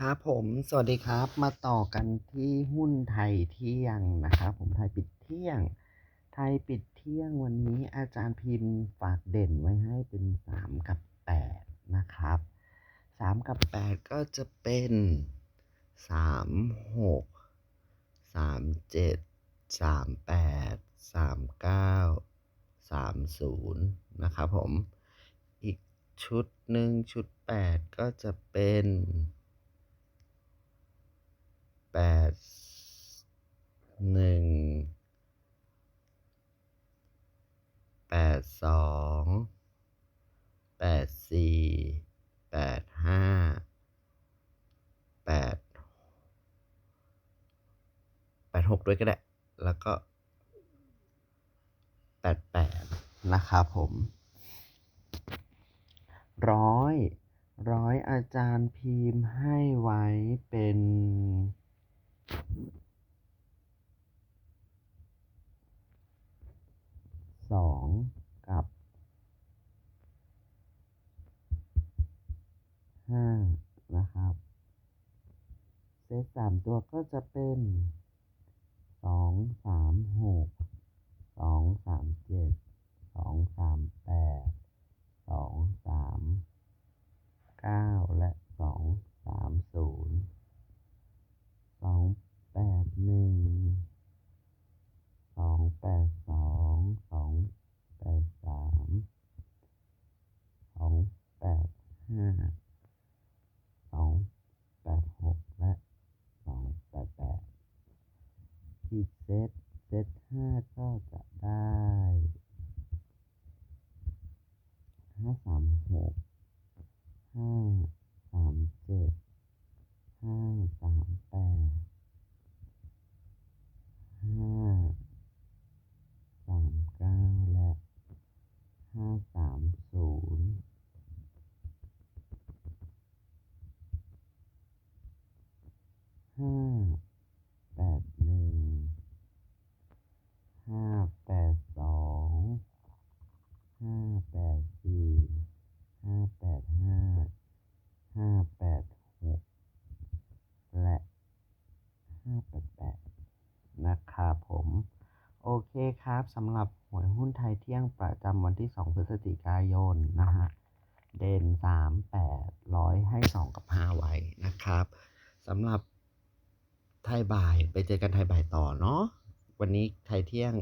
ครับผมสวัสดีครับมาต่อกันที่หุ้นไทยเที่ยงนะครับผมไทยปิดเที่ยง ไทยปิดเที่ยงวันนี้อาจารย์พิมพ์ฝากเด่นไว้ให้เป็น 3 กับ 8 นะครับ 3 กับ 8 ก็จะเป็น 3 6 3 7 3 8 3 9 3 0 นะครับผม อีกชุดหนึ่งชุด 8 ก็จะเป็น แปดหนึ่งแปดสองแปดสี่แปดห้าแปดแปดหกด้วยก็ได้ แล้วก็แปดแปดนะครับผมร้อยร้อยอาจารย์พิมพ์ให้ไว้เป็น สองกับห้านะครับ เซตสามตัวก็จะเป็นสองสามหกสองสามเจ็ดสองสามแปดสองสามเก้าและ อีกเซตเซตห้าก็จะได้ห้าสามหกห้าสามเจ็ดห้าสามแปดห้าสามเก้าและห้าสามศูนย์ห้าแปดหนึ่งห้าแปดสองห้าแปดสี่ห้าแปดห้าห้าแปดหกและห้าแปดแปดนะ ครับผม โอเคครับสำหรับหวยหุ้นไทยเที่ยงประจำวันที่ 2 พฤศจิกายนนะฮะ เด่น 3800 ให้ 2 กับ 5 ไว้นะครับสำหรับไทยบ่ายไปเจอกันไทยบ่ายต่อเนาะวันนี้ไทยเที่ยง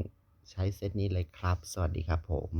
ใช้เซตนี้เลยครับ สวัสดีครับผม